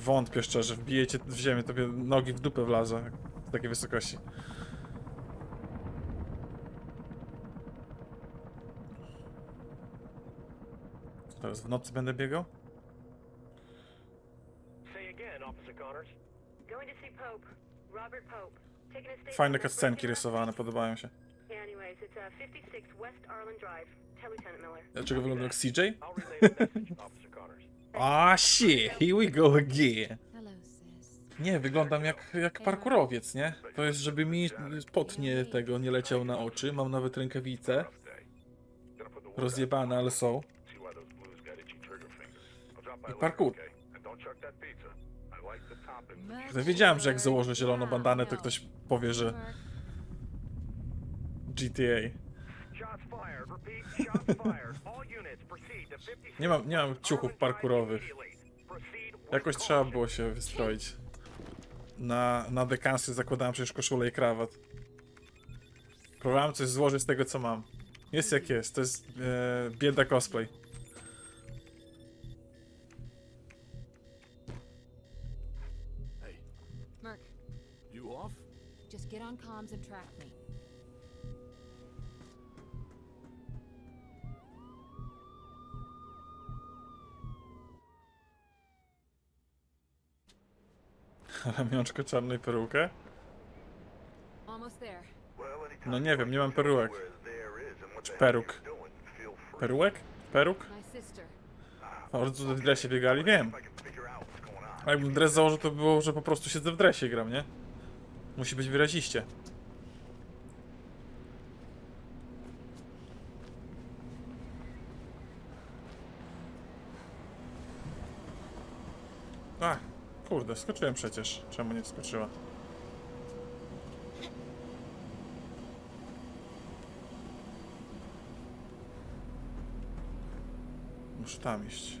Wątpię szczerze, wbijecie w ziemię, tobie nogi w dupę wlazą z takiej wysokości. Co Teraz w nocy będę biegał? Fajne Brooklyn rysowane, podobają się. Uh, 56 West Arlen Drive. Tell Lieutenant Miller. Dlaczego wygląda jak CJ? Ah shit, here we go again. Nie, wyglądam jak, jak parkurowiec, nie? To jest, żeby mi potnie tego nie leciał na oczy. Mam nawet rękawice. Rozjebane, ale są. I parkour. Ja wiedziałem, że jak założę zieloną bandanę, to ktoś powie, że GTA. Nie mam, nie mam ciuchów parkurowych. Jakoś trzeba było się wystroić. Na, na dekansy zakładałem przecież koszulę i krawat. Próbowałem coś złożyć z tego, co mam. Jest jak jest, to jest e, bieda cosplay. Ramionczko czarnej perukę? No nie wiem, nie mam perułek. Czy peruk? Perułek? Peruk? Tu w dresie biegali? Wiem. A jakbym dres założył, to było, że po prostu siedzę w dresie i gram, nie? Musi być wyraziście. A, kurde, skoczyłem przecież. Czemu nie skoczyła? Muszę tam iść.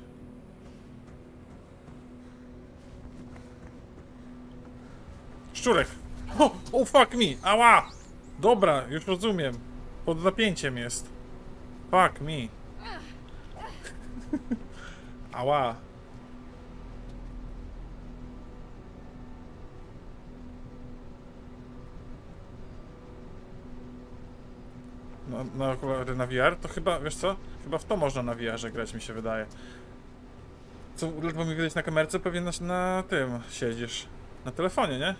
Szczurek! O, oh fuck me! Ała! Dobra, już rozumiem. Pod napięciem jest. Fuck me. Ała. No, no okulary na VR? To chyba, wiesz co? Chyba w to można na VR grać, mi się wydaje. Co, ledwo mi widać na kamerce, pewnie na, na tym siedzisz. Na telefonie, nie?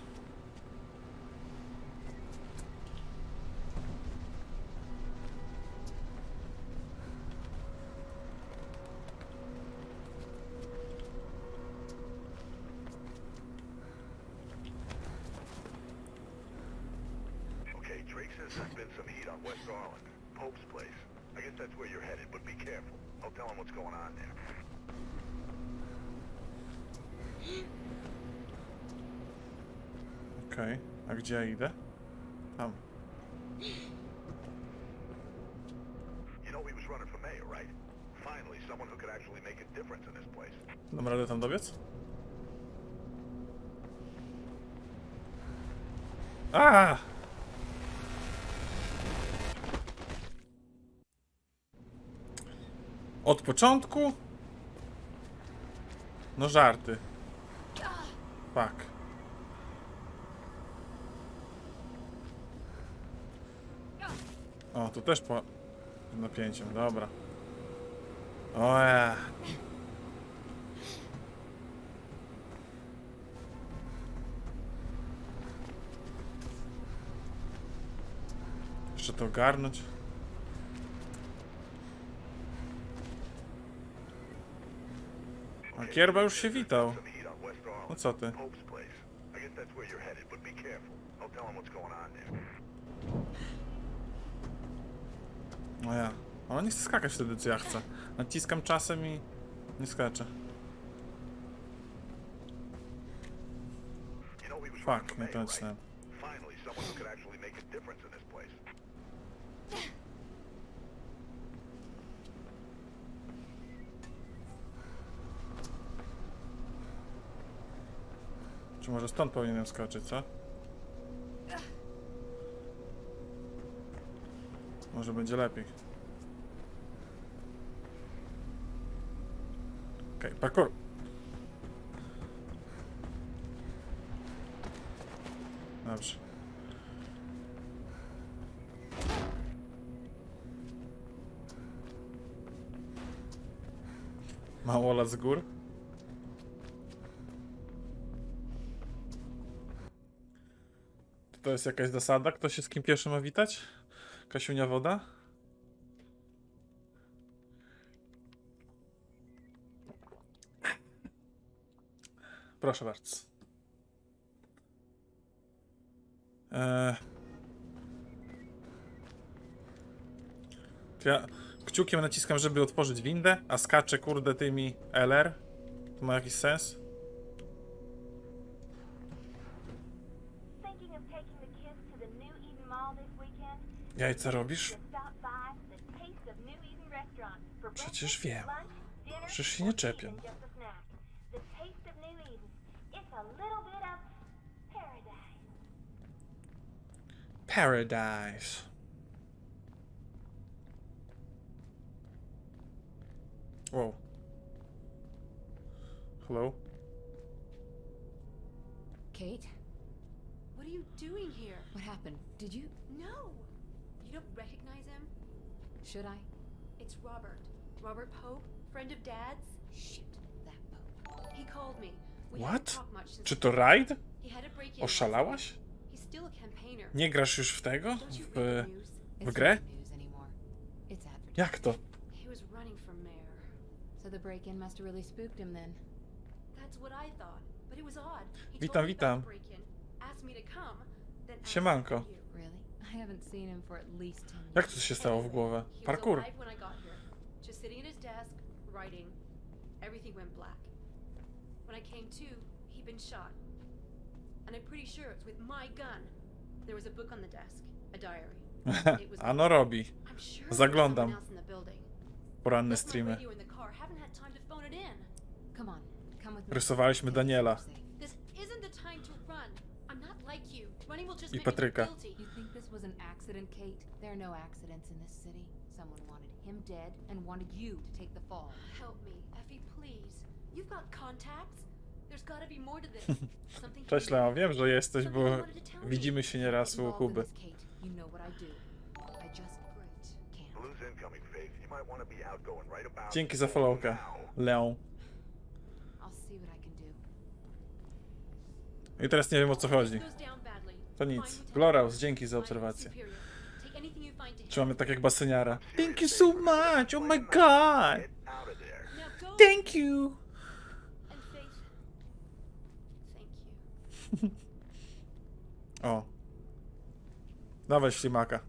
Okay, Drake says there's been some heat on West Arlen. Pope's place. I guess that's where you're headed, but be careful. I'll tell him what's going on there. Okej, a gdzie ja idę? Tam. You know he was running for mayor, right? Finally, someone who could actually make a difference in this place. Dam radę tam dobiec? A! Od początku? No żarty. Fuck. O, tu też po napięciem, dobra. O ja. Jeszcze to ogarnąć. A Kierba już się witał. No co ty? I guess that's where you're headed, but be careful. I'll tell him what's going on there. O ja. Ona nie chce skakać wtedy, co ja chcę. Naciskam czasem i nie skacze. Fuck, nie to nacisnąłem. Czy może stąd powinienem skoczyć, co? Może będzie lepiej. Okej, okay, parkour. Dobrze. Małola z gór? To jest jakaś zasada? Kto się z kim pierwszy ma witać? Kasiunia woda? Proszę bardzo. Eee. Ja kciukiem naciskam, żeby otworzyć windę, a skaczę kurde tymi LR. To ma jakiś sens? Thinking of taking the kids to the New Eden Mall this? Jajca robisz? Przecież wiem. Przecież się nie czepię. Paradise. Wow. Hello? Kate? What are you doing here? What happened? Did you? No! You don't recognize him? Should I? It's Robert. Robert Pope, friend of Dad's. Shit, that boat. He called me. We What? Czy to raid? Oszalałaś? Nie grasz już w tego? W, news? w grę? Jak to? He was running for mayor. So the break-in must have really spooked him then. That's what I thought. But it was odd. He Witam, told me witam. Siemanko. About you. Really? I haven't seen him for at least 10 years. Jak to się stało w głowę? He was Parkour. alive when I got here. Just sitting at his desk, writing. Everything went black. When I came to, he'd been shot. And I'm pretty sure it's with my gun. There was a book on the desk, a diary. It was Ano robi. I'm sure there was Zaglądam. someone else in the building. Poranne Left my streamy. radio in the car. Haven't had time to phone it in. Come on, come with me. Rysowaliśmy Daniela. This isn't the time to run. I'm not like you. Running will just I make me Patryka. guilty. You was an accident, Kate? There are no accidents in this city. Someone wanted him dead and wanted you to take the fall. Help me, Effie, please. You've got contacts. There's gotta be more to this. Something Cześć. Leo, wiem, że jesteś, bo widzimy się nieraz u Kuby. You know what I do. I just can't. Blue's incoming, Faith. You might want to be outgoing right about Dzięki za followka, now. Leon. I'll see what I can do. I teraz nie wiem o co chodzi. Goes down badly. To nic. Gloraus, dzięki za obserwację. Superior. Take anything you find to Czy mamy help. tak jak basyniara? Thank you so much! Oh my god! Thank you. O. Dawaj ślimaka.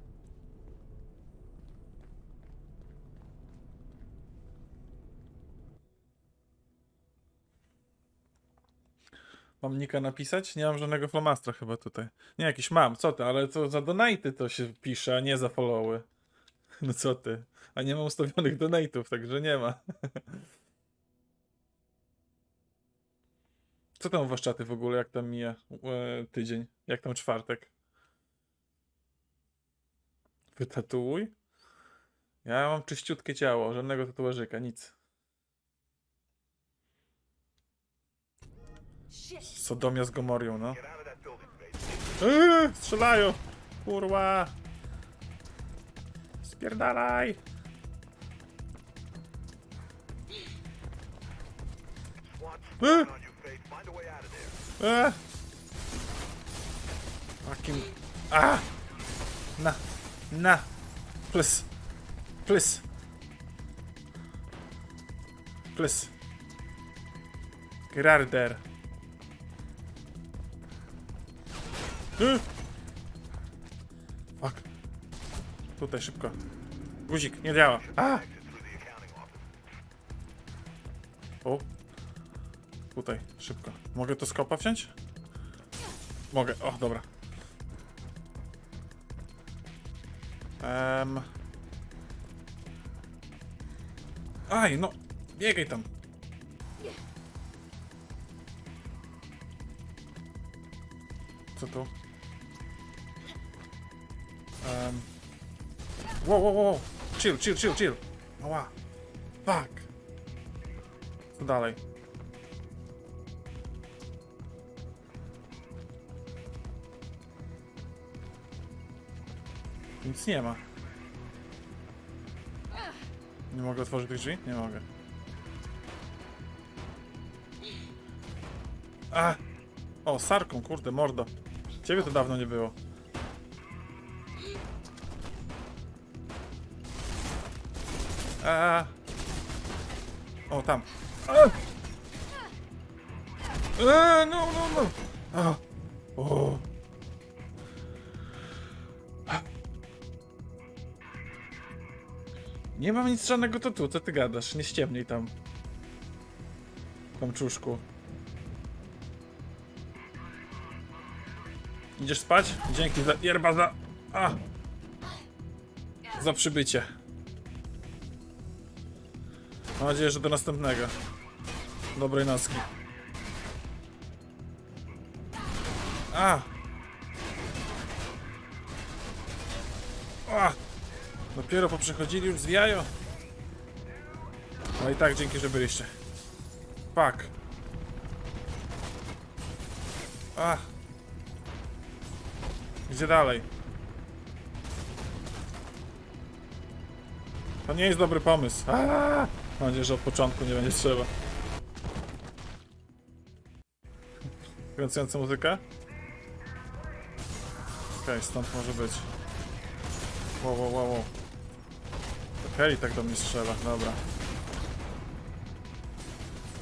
Mam nika napisać? Nie mam żadnego flomastra chyba tutaj. Nie, jakiś mam, co ty, ale to za donaty to się pisze, a nie za followy. No co ty? A nie mam ustawionych donatów, także nie ma. Co tam u w ogóle, jak tam mija e, tydzień? Jak tam czwartek? Wytatuuj? Ja mam czyściutkie ciało, żadnego tatuażyka, nic. Sodomia z Gomorią, no. Eee, strzelają! Kurwa! Spierdalaj! There. eee. Fucking... A! Na! Na! Please! Please! Please! Gerarder! Fuck. Tutaj szybko. Guzik, nie działa. A! O. Tutaj, szybko. Mogę to skopa wziąć? Mogę, o, dobra. Um. Aj, no, biegaj tam. Co tu? Wow, wow, wow. Chill, chill, chill, chill. Ała. Fuck. Co dalej? Nic nie ma. Nie mogę otworzyć tych drzwi? Nie mogę. A! O, sarką, kurde, mordo. Ciebie to dawno nie było. A! O, tam. A! E, no, no, no. A. O. Nie mam nic żadnego tu, co ty gadasz? Nie ściemnij tam. Komczuszku. Idziesz spać? Dzięki za yerba za... A! Za przybycie. Mam nadzieję, że do następnego. Dobrej nocki. A! A! Dopiero poprzechodzili już zwijają. No i tak, dzięki, że byliście. Fuck. A! Gdzie dalej? To nie jest dobry pomysł. A! Mam nadzieję, że od początku nie będzie trzeba. Kręcąca muzyka? Okej, stąd może być. Wow, wow, wow, wow. Tak do mnie strzela, dobra.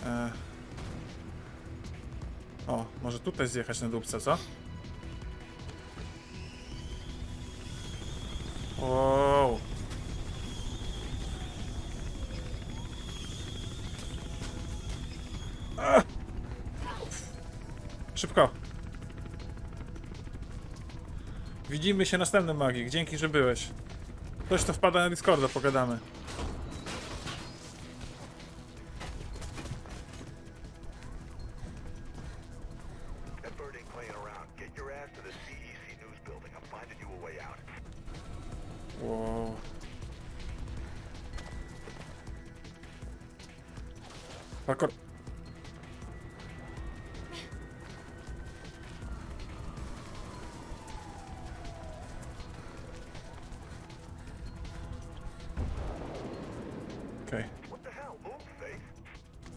E... O, może tutaj zjechać na dupce, co? Wow. Szybko. Widzimy się następnym magik. Dzięki, że byłeś. Ktoś to wpada na Discorda, pogadamy. That bird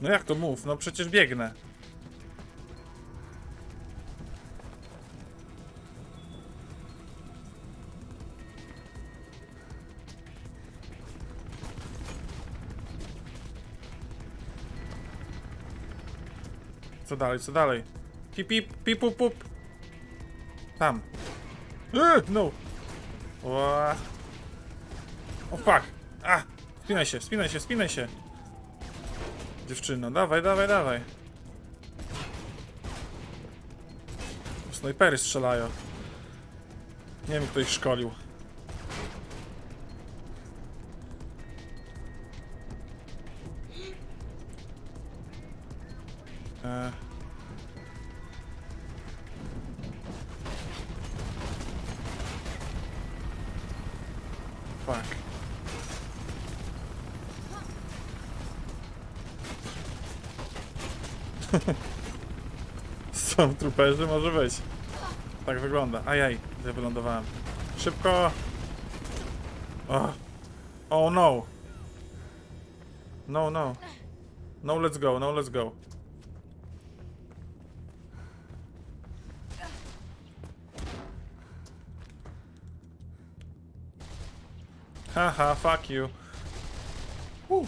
No jak to mów? No przecież biegnę. Co dalej, co dalej? Hip hip, pip pup pup. Tam. Eee, no. Ła. O fuck. A! Spinaj się, spinaj się, spinaj się. Dziewczyno, dawaj, dawaj, dawaj. Snajpery strzelają. Nie wiem, kto ich szkolił. E... Są truperzy, może być. Tak wygląda. Ajaj, gdzie wylądowałem. Szybko! Oh. oh no! No, no. No, let's go, no, let's go. Haha, fuck you. Woo.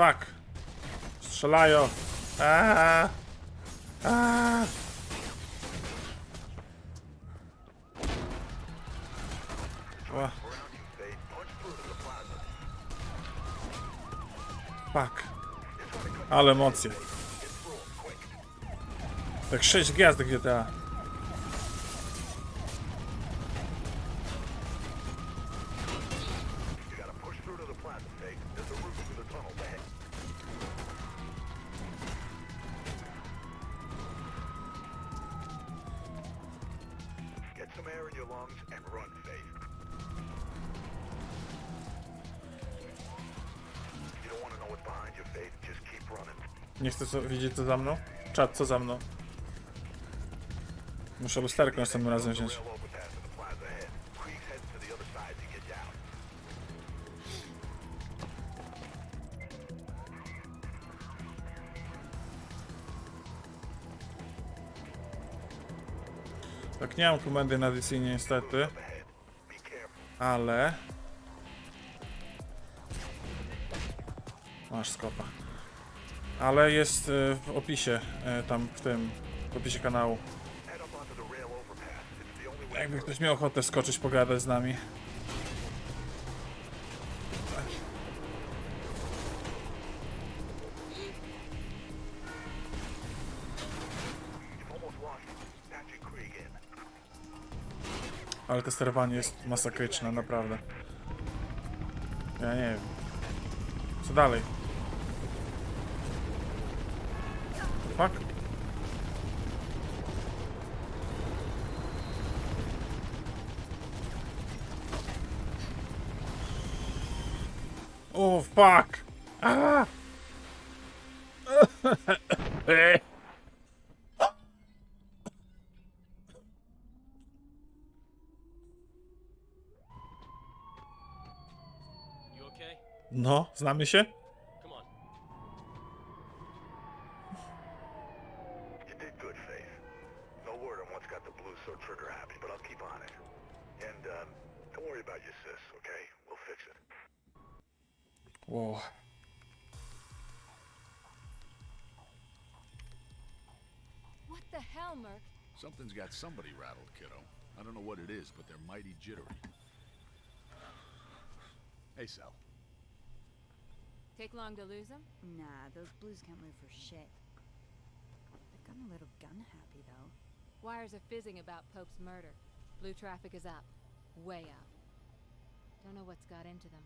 Fuck. Strzelają. Aaaa. Aaaa. To the plaza. Fuck. Ale emocje. Tak 6 gwiazdek GTA. Your and run, Faith. You don't want to know what's behind you, Faith. Just keep running. Nie chcę co, widzieć co za mną? Czad, co za mną? Muszę lusterko następnym razem wziąć. Tak, nie mam komendy na DC niestety, ale... Masz skopa. Ale jest y, w opisie, y, tam w tym, w opisie kanału. Jakby ktoś miał ochotę skoczyć, pogadać z nami. Ale to sterowanie jest masakryczne, naprawdę. Ja nie wiem. Co dalej? Fuck? O, fuck! Ah! No, znamy się? You did good, Faith. No word on what's got the blues so trigger happy, but I'll keep on it. And, um, don't worry about your sis, okay? We'll fix it. Wow. What the hell, Merc? Something's got somebody rattled, kiddo. I don't know what it is, but they're mighty jittery. Hey, Sal. Take long to lose them? Nah, those blues can't move for shit. They've gotten a little gun happy, though. Wires are fizzing about Pope's murder. Blue traffic is up. Way up. Don't know what's got into them.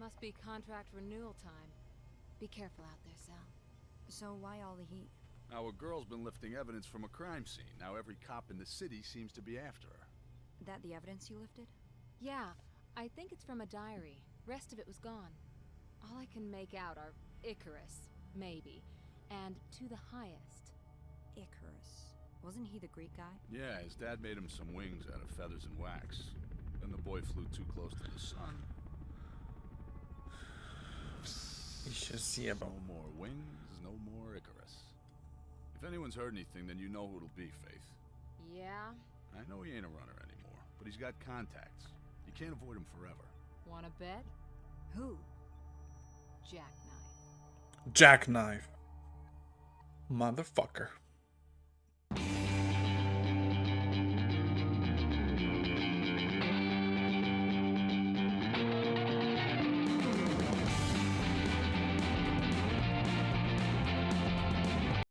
Must be contract renewal time. Be careful out there, Sal. So why all the heat? Our girl's been lifting evidence from a crime scene. Now every cop in the city seems to be after her. That the evidence you lifted? Yeah, I think it's from a diary. Rest of it was gone. All I can make out are Icarus, maybe, and to the highest. Icarus. Wasn't he the Greek guy? Yeah, his dad made him some wings out of feathers and wax. Then the boy flew too close to the sun. I się zjebał. No more wings, no more Icarus. If anyone's heard anything, then you know who it'll be, Faith. Yeah? I know he ain't a runner anymore, but he's got contacts. You can't avoid him forever. Wanna bet? Who? Jackknife. Jackknife. Motherfucker.